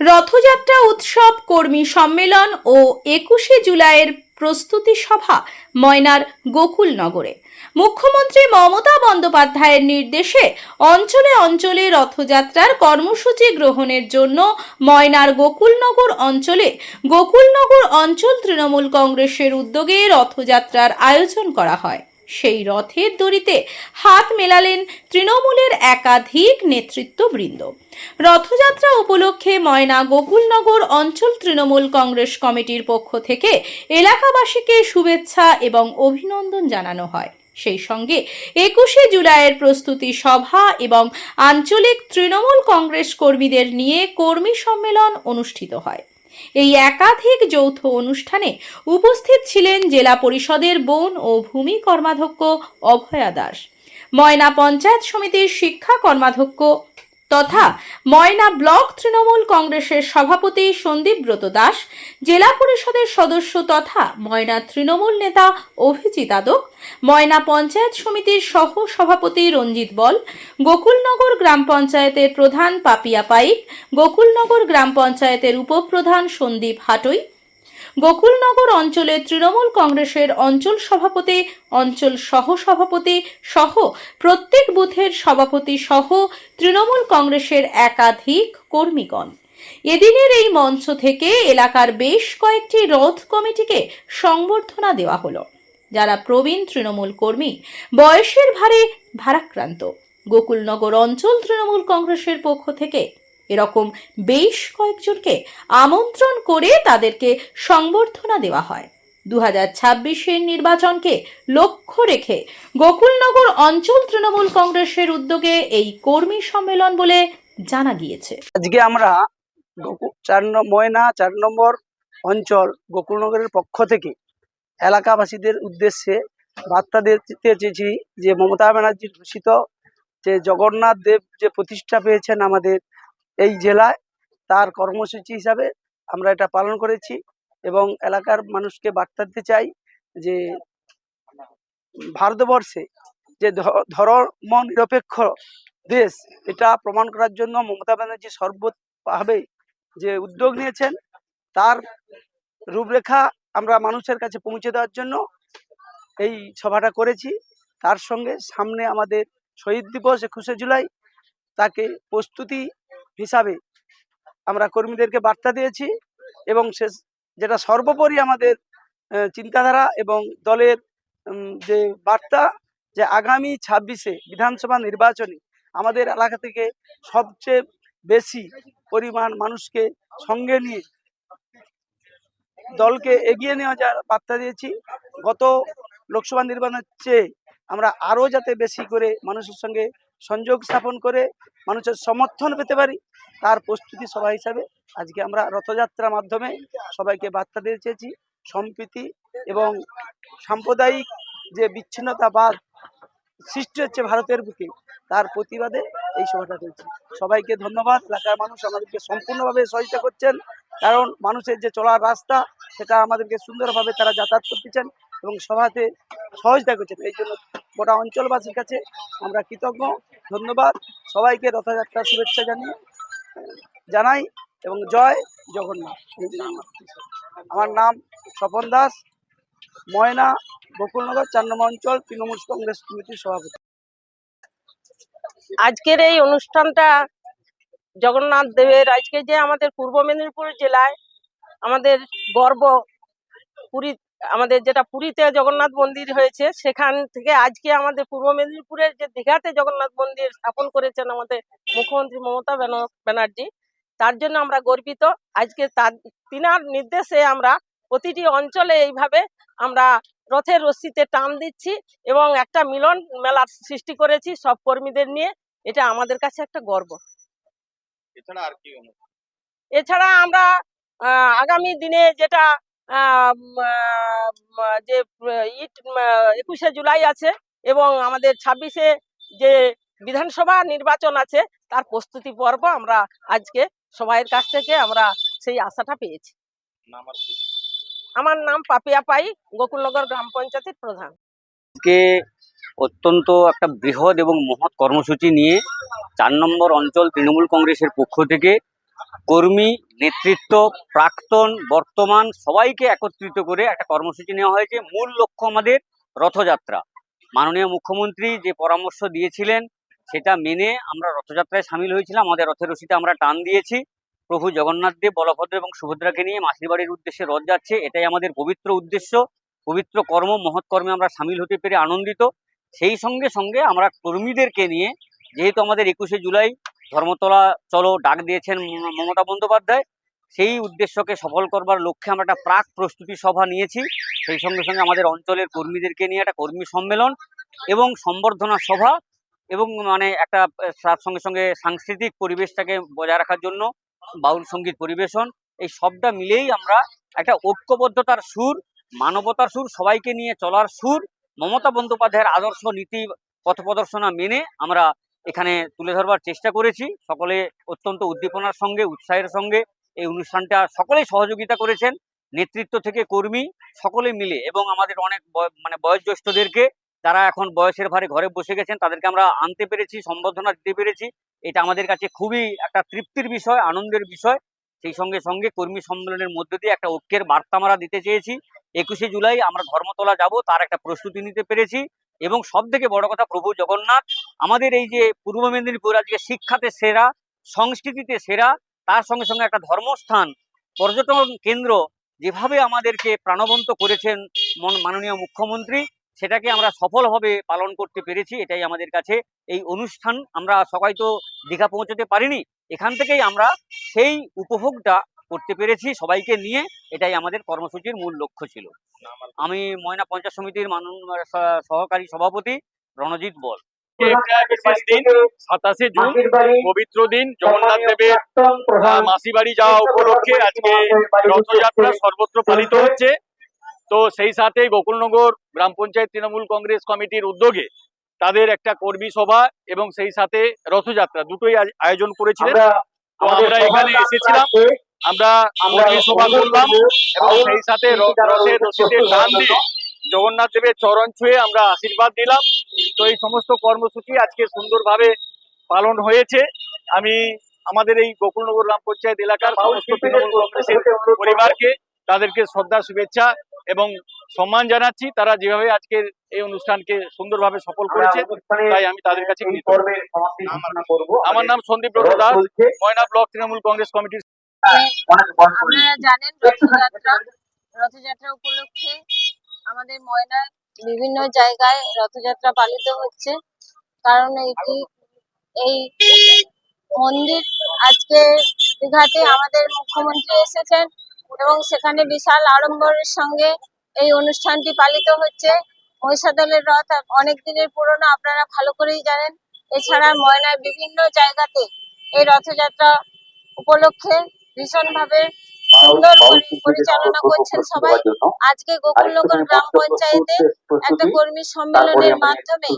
রথযাত্রা উৎসব কর্মী সম্মেলন ও একুশে জুলাইয়ের প্রস্তুতি সভা ময়নার গোকুলনগরে। মুখ্যমন্ত্রী মমতা বন্দ্যোপাধ্যায়ের নির্দেশে অঞ্চলে অঞ্চলে রথযাত্রার কর্মসূচি গ্রহণের জন্য ময়নার গোকুলনগর অঞ্চলে গোকুলনগর অঞ্চল তৃণমূল কংগ্রেসের উদ্যোগে রথযাত্রার আয়োজন করা হয়। সেই রথের দড়িতে হাত মেলালেন তৃণমূলের একাধিক নেতৃত্ববৃন্দ। রথযাত্রা উপলক্ষে ময়না গোকুলনগর অঞ্চল তৃণমূল কংগ্রেস কমিটির পক্ষ থেকে এলাকাবাসীকে শুভেচ্ছা এবং অভিনন্দন জানানো হয়। সেই সঙ্গে একুশে জুলাইয়ের প্রস্তুতি সভা এবং আঞ্চলিক তৃণমূল কংগ্রেস কর্মীদের নিয়ে কর্মী সম্মেলন অনুষ্ঠিত হয়। এই একাধিক যৌথ অনুষ্ঠানে উপস্থিত ছিলেন জেলা পরিষদের বন ও ভূমি কর্মাধ্যক্ষ অভয়া দাস, ময়না পঞ্চায়েত সমিতির শিক্ষা কর্মাধ্যক্ষ তথা ময়না ব্লক তৃণমূল কংগ্রেসের সভাপতি সন্দীপ ব্রত দাস, জেলা পরিষদের সদস্য তথা ময়না তৃণমূল নেতা অভিজিৎ আদক, ময়না পঞ্চায়েত সমিতির সহ সভাপতি রঞ্জিত বল, গোকুলনগর গ্রাম পঞ্চায়েতের প্রধান পাপিয়া পাইক, গোকুলনগর গ্রাম পঞ্চায়েতের উপপ্রধান সন্দীপ হাটই গোকুলনগর অঞ্চলে তৃণমূল কংগ্রেসের অঞ্চল সভাপতি, অঞ্চল সহ সভাপতি সহ প্রত্যেক বুথের সভাপতি সহ তৃণমূল কংগ্রেসের একাধিক কর্মীগণ। এদিনের এই মঞ্চ থেকে এলাকার বেশ কয়েকটি রথ কমিটিকে সংবর্ধনা দেওয়া হলো। যারা প্রবীণ তৃণমূল কর্মী, বয়সের ভারে ভারাক্রান্ত। গোকুলনগর অঞ্চল তৃণমূল কংগ্রেসের পক্ষ থেকে এরকম বেশ কয়েকজনকে আমন্ত্রণ করে তাদেরকে সংবর্ধনা দেওয়া হয়। দু হাজার ছাব্বিশের নির্বাচনকে লক্ষ্য রেখে গোকুলনগর অঞ্চল তৃণমূল কংগ্রেসের উদ্যোগে এই কর্মী সম্মেলন বলে জানা গিয়েছে। আজকে আমরা চার ময়না, চার নম্বর অঞ্চল গোকুলনগরের পক্ষ থেকে এলাকাবাসীদের উদ্দেশ্যে বার্তা দিতে চেয়েছি যে মমতা ব্যানার্জি ঘোষিত যে জগন্নাথ দেব যে প্রতিষ্ঠা পেয়েছেন আমাদের এই জেলায় তার কর্মসূচি হিসাবে আমরা এটা পালন করেছি এবং এলাকার মানুষকে বার্তা দিতে চাই যে ভারতবর্ষে যে ধর্ম নিরপেক্ষ দেশ, এটা প্রমাণ করার জন্য মমতা ব্যানার্জি সর্বভাবে যে উদ্যোগ নিয়েছেন, তার রূপরেখা আমরা মানুষের কাছে পৌঁছে দেওয়ার জন্য এই সভাটা করেছি। তার সঙ্গে সামনে আমাদের শহীদ দিবস একুশে জুলাই, তাকে প্রস্তুতি হিসাবে আমরা কর্মীদেরকে বার্তা দিয়েছি এবং শেষ যেটা সর্বোপরি আমাদের চিন্তাধারা এবং দলের যে বার্তা যে আগামী ছাব্বিশে বিধানসভা নির্বাচনে আমাদের এলাকা থেকে সবচেয়ে বেশি পরিমাণ মানুষকে সঙ্গে নিয়ে দলকে এগিয়ে নেওয়া যাওয়ার বার্তা দিয়েছি। গত লোকসভা নির্বাচনের চেয়ে আমরা আরও যাতে বেশি করে মানুষের সঙ্গে সংযোগ স্থাপন করে মানুষের সমর্থন পেতে পারি, তার প্রস্তুতি সভা হিসাবে আজকে আমরা রথযাত্রার মাধ্যমে সবাইকে বার্তা দিয়ে চেয়েছি। সম্প্রীতি এবং সাম্প্রদায়িক যে বিচ্ছিন্নতাবাদ সৃষ্টি হচ্ছে ভারতের বুকে, তার প্রতিবাদে এই সভাটা চলছে। সবাইকে ধন্যবাদ। এলাকার মানুষ আমাদেরকে সম্পূর্ণভাবে সহযোগিতা করছেন, কারণ মানুষের যে চলার রাস্তা, সেটা আমাদেরকে সুন্দরভাবে তারা যাতায়াত করতেছেন এবং সভাতে সহযোগিতা করছেন। এই জন্য গোটা অঞ্চলবাসীর কাছে আমরা কৃতজ্ঞ। ধন্যবাদ। সবাইকে রথযাত্রার শুভেচ্ছা জানিয়ে, জানাই এবং জয় জগন্নাথ। আমার নাম স্বপন দাস, ময়না, বকুলনগর চার নম্বর অঞ্চল, তৃণমূল কংগ্রেস কমিটির সভাপতি। আজকের এই অনুষ্ঠানটা জগন্নাথ দেবের, আজকে যে আমাদের পূর্ব মেদিনীপুর জেলায় আমাদের গর্ব পুরী আমাদের যেটা পুরীতে জগন্নাথ মন্দির হয়েছে সেখান থেকে আজকে আমাদের পূর্ব মেদিনীপুরের যে দীঘাতে জগন্নাথ মন্দির স্থাপন করেছেন আমাদের মুখ্যমন্ত্রী মমতা ব্যানা- ব্যানার্জি তার জন্য আমরা গর্বিত। আজকে তার তিনার নির্দেশে আমরা প্রতিটি অঞ্চলে এইভাবে আমরা রথের রশ্মিতে টান দিচ্ছি এবং একটা মিলন মেলার সৃষ্টি করেছি সব কর্মীদের নিয়ে। এটা আমাদের কাছে একটা গর্ব। এছাড়া আর কি এছাড়া আমরা আহ, আগামী দিনে যেটা যে ইট একুশে জুলাই আছে এবং আমাদের ছাব্বিশে যে বিধানসভা নির্বাচন আছে, তার প্রস্তুতি পর্ব আমরা আজকে সবাইয়ের কাছ থেকে আমরা সেই আশাটা পেয়েছি? আমার নাম পাপিয়া পাই, গোকুলনগর গ্রাম পঞ্চায়েতের প্রধান আজকে অত্যন্ত একটা বৃহৎ এবং মহৎ কর্মসূচি নিয়ে চার নম্বর অঞ্চল তৃণমূল কংগ্রেসের পক্ষ থেকে কর্মী, নেতৃত্ব, প্রাক্তন, বর্তমান, সবাইকে একত্রিত করে একটা কর্মসূচি নেওয়া হয়েছে। মূল লক্ষ্য আমাদের রথযাত্রা। মাননীয় মুখ্যমন্ত্রী যে পরামর্শ দিয়েছিলেন, সেটা মেনে আমরা রথযাত্রায় সামিল হয়েছিলাম। আমাদের রথের রশিতে আমরা টান দিয়েছি। প্রভু জগন্নাথ দেব, বলভদ্র এবং সুভদ্রাকে নিয়ে মাসির বাড়ির উদ্দেশ্যে রথ যাচ্ছে। এটাই আমাদের পবিত্র উদ্দেশ্য। পবিত্র কর্ম, মহৎ কর্মে আমরা সামিল হতে পেরে আনন্দিত। সেই সঙ্গে সঙ্গে আমরা কর্মীদেরকে নিয়ে, যেহেতু আমাদের একুশে জুলাই ধর্মতলা, চলো, ডাক দিয়েছেন মমতা বন্দ্যোপাধ্যায়। সেই উদ্দেশ্যকে সফল করবার লক্ষ্যে আমরা একটা প্রাক প্রস্তুতি সভা নিয়েছি। সেই সঙ্গে সঙ্গে আমাদের অঞ্চলের কর্মীদেরকে নিয়ে একটা কর্মী সম্মেলন এবং সম্বর্ধনা সভা এবং মানে একটা, তার সঙ্গে সঙ্গে সাংস্কৃতিক পরিবেশটাকে বজায় রাখার জন্য বাউল সংগীত পরিবেশন। এই সবটা মিলেই আমরা একটা ঐক্যবদ্ধতার সুর, মানবতার সুর, সবাইকে নিয়ে চলার সুর, মমতা বন্দ্যোপাধ্যায়ের আদর্শ নীতি, পথপ্রদর্শনা মেনে আমরা এখানে তুলে ধরবার চেষ্টা করেছি। সকলে অত্যন্ত উদ্দীপনার সঙ্গে, উৎসাহের সঙ্গে এই অনুষ্ঠানটা সকলেই সহযোগিতা করেছেন। নেতৃত্ব থেকে কর্মী সকলে মিলে এবং আমাদের অনেক মানে বয়োজ্যেষ্ঠদেরকে যারা এখন বয়সের ভারে ঘরে বসে গেছেন, তাদেরকে আমরা আনতে পেরেছি, সম্বর্ধনা দিতে পেরেছি। এটা আমাদের কাছে খুবই একটা তৃপ্তির বিষয়, আনন্দের বিষয়। সেই সঙ্গে সঙ্গে কর্মী সম্মেলনের মধ্যে দিয়ে একটা ঐক্যের বার্তা আমরা দিতে চেয়েছি। একুশে জুলাই আমরা ধর্মতলা যাব, তার একটা প্রস্তুতি নিতে পেরেছি এবং সব থেকে বড় কথা প্রভু জগন্নাথ, আমাদের এই যে পূর্ব মেদিনীপুর আজকে শিক্ষাতে সেরা, সংস্কৃতিতে সেরা, তার সঙ্গে সঙ্গে একটা ধর্মস্থান, পর্যটন কেন্দ্র যেভাবে আমাদেরকে প্রাণবন্ত করেছেন মন- মাননীয় মুখ্যমন্ত্রী সেটাকে আমরা সফলভাবে পালন করতে পেরেছি, এটাই আমাদের কাছে। এই অনুষ্ঠান আমরা সবাই তো দীঘা পৌঁছতে পারিনি, এখান থেকেই আমরা সেই উপভোগটা করতে পেরেছি সবাইকে নিয়ে, এটাই আমাদের কর্মসূচির মূল লক্ষ্য ছিল। আমি ময়না পঞ্চায়েত সমিতির মানুষ সহকারী সভাপতি রণজিৎ বল। জুন, পবিত্র দিন, জগন্নাথ দেবের মাসি বাড়ি যাওয়া উপলক্ষে আজকে রথযাত্রা সর্বত্র পালিত হচ্ছে। তো সেই সাথে গোকুলনগর গ্রাম পঞ্চায়েত তৃণমূল কংগ্রেস কমিটির উদ্যোগে তাদের একটা কর্মী সভা এবং সেই সাথে রথযাত্রা দুটোই আয়োজন করেছিলেন। তো আমরা এখানে এসেছিলাম। আমরা কর্মী সভা করলাম এবং সেই সাথে রথের দিয়ে জগন্নাথ দেবের চরণ ছুঁয়ে আমরা আশীর্বাদ দিলাম। তো এই সমস্ত কর্মসূচি আজকে সুন্দরভাবে পালন হয়েছে। আমি আমাদের এই গোকুলনগর গ্রাম পঞ্চায়েত এলাকার সমস্ত তৃণমূল কংগ্রেসের পরিবারকে তাদেরকে শ্রদ্ধা শুভেচ্ছা এবং সম্মান জানাচ্ছি তারা যেভাবে আজকের এই অনুষ্ঠানকে সুন্দরভাবে সফল করেছে তাই আমি তাদের কাছে। আমার নাম সন্দীপ ব্রত দাস ময়না ব্লক তৃণমূল কংগ্রেস কমিটির আপনারা জানেন রথযাত্রা রথযাত্রা উপলক্ষে আমাদের ময়নার বিভিন্ন জায়গায় রথযাত্রা পালিত হচ্ছে। কারণ এটি এই মন্দির আজকে দীঘাতে আমাদের মুখ্যমন্ত্রী এসেছেন। এবং সেখানে বিশাল আড়ম্বরের সঙ্গে এই অনুষ্ঠানটি পালিত হচ্ছে। মহিষাদলের রথ অনেক দিনের পুরনো আপনারা ভালো করেই জানেন। এছাড়া ময়নার বিভিন্ন জায়গাতে এই রথযাত্রা উপলক্ষে ভীষণভাবে সুন্দর পরি- পরিচালনা করছেন সবাই। আজকে গোকুলনগর গ্রাম পঞ্চায়েতে একটা কর্মী সম্মেলনের মাধ্যমে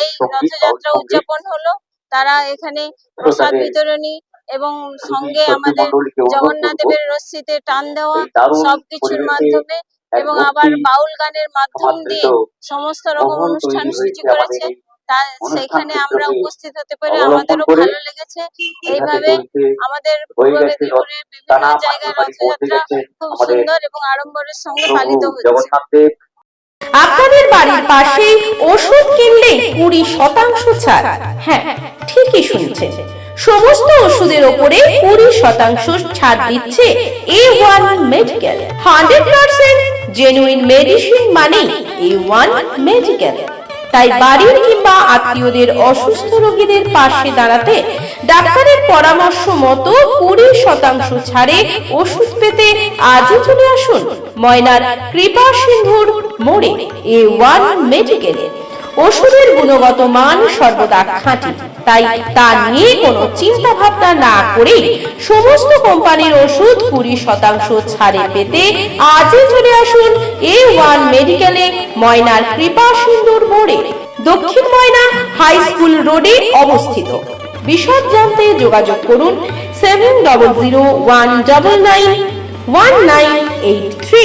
এই রথযাত্রা উদযাপন হলো। তারা এখানে প্রসাদ বিতরণী এবং সঙ্গে আমাদের জগন্নাথ দেবের রশ্মিতে টান দেওয়া সবকিছুর মাধ্যমে এবং আবার বাউল গানের মাধ্যম দিয়ে সমস্ত রকম অনুষ্ঠান সূচি করেছে। তা সেইখানে আমরা উপস্থিত হতে পেরে আমাদেরও ভালো লেগেছে। এইভাবে আমাদের পূর্ব মেদিনীপুরের বিভিন্ন জায়গায় রথযাত্রা খুব সুন্দর এবং আড়ম্বরের সঙ্গে পালিত হচ্ছে আপনাদের বাড়ির পাশেই ওষুধ কিনলে কুড়ি শতাংশ ছাড়। হ্যাঁ ঠিকই শুনছেন। সমস্ত ওষুধের ওপরে কুড়ি শতাংশ ছাড় দিচ্ছে A one medical hundred percent genuine medicine মানে এ ওয়ান মেডিকেল তাই বাড়ির কিংবা আত্মীয়দের অসুস্থ রোগীদের পাশে দাঁড়াতে ডাক্তারের পরামর্শ মতো কুড়ি শতাংশ ছাড়ে ওষুধ পেতে আজই চলে আসুন ময়নার কৃপা সিন্ধুর মোড়ে এ ওয়ান মেডিকেলে ওষুধের গুণগত মান সর্বদা খাঁটি। তাই তা নিয়ে কোনো চিন্তা ভাবনা না করে সমস্ত কোম্পানির ওষুধ কুড়ি শতাংশ ছাড়ে পেতে আজই চলে আসুন এ ওয়ান মেডিকেলে, ময়নার কৃপা সিন্ধুর মোড়ে। দক্ষিণ ময়না হাই স্কুল রোডে অবস্থিত। বিশদ জানতে যোগাযোগ করুন seven double zero one double nine one nine eight three.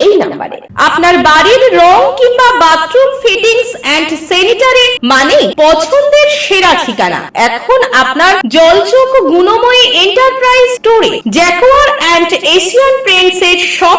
এই নাম্বারে। আপনার বাড়ির রং কিংবা বাথরুম ফিটিংস এন্ড স্যানিটারি মানে পছন্দের সেরা ঠিকানা। এখন আপনার জলচোখ গুণময়ী এন্টারপ্রাইজ স্টোরে জ্যাকুয়ার অ্যান্ড এশিয়ান পেন্টস এর সব